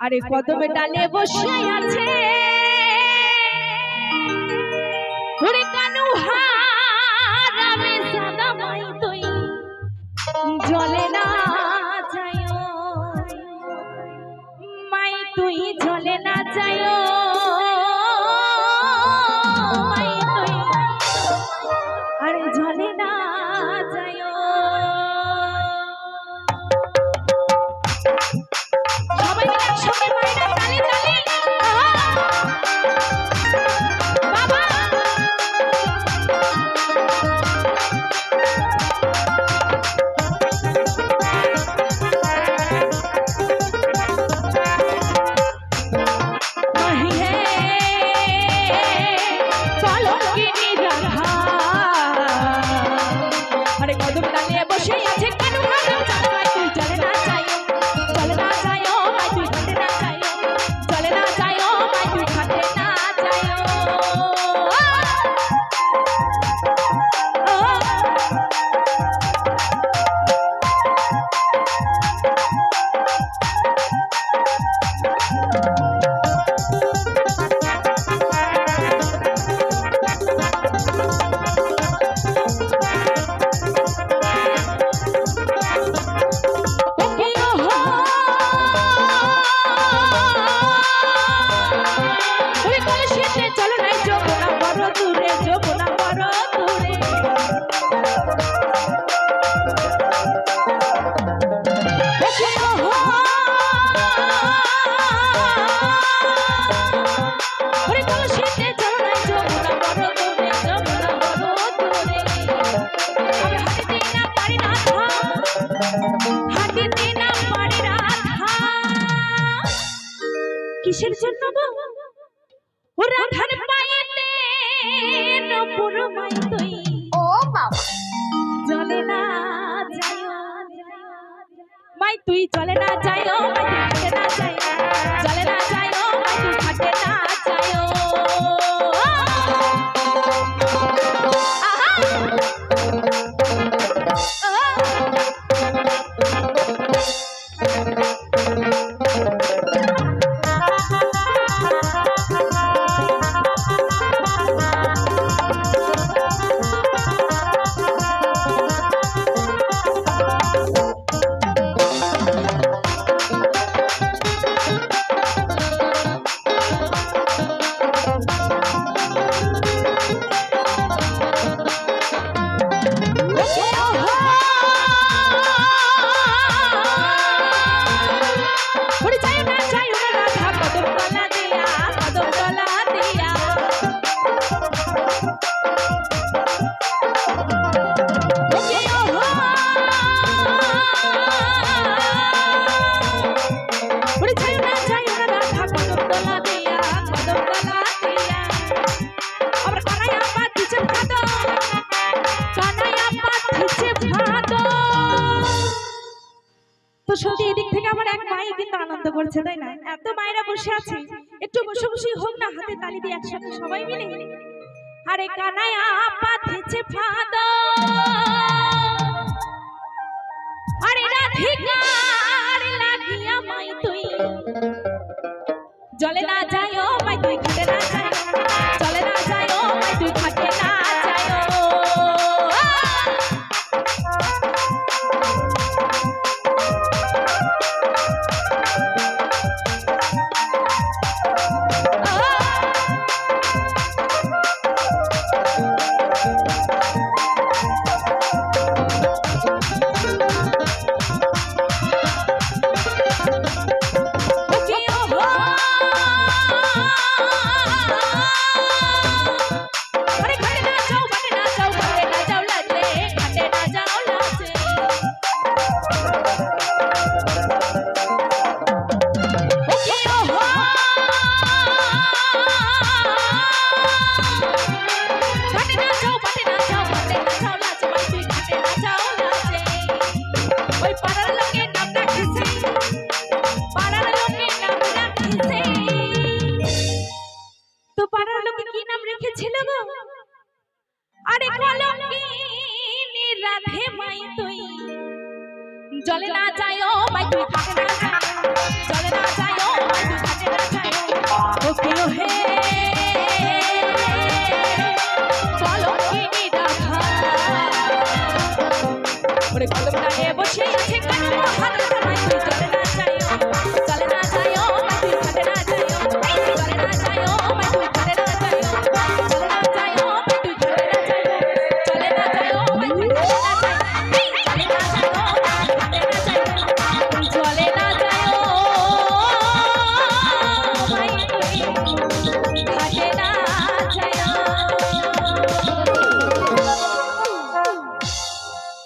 আরে কদমে ডালে সে আছে। কিসের জন্য গো? ওরা ধার নপুর মাই তুই। ও বাবা। চলে না যায় মাই তুই চলে না যায় মাই তুই চলে না যায় চলে না যায় মাই তুই থাকে না যায় সত্যি এদিক থেকে আমার এক মায়ে কিন্তু আনন্দ করছে, তাই না? এত মায়েরা বসে আছে, একটু বসে বসে হোক না, হাতে তালি দিয়ে একসাথে সবাই মিলে। আরে কানায় আপা থেছে ফাদা। জলে না যায় ও মাই তুই থাকে না জলে না যায় মাই তুই থাকে না যায় ও। হে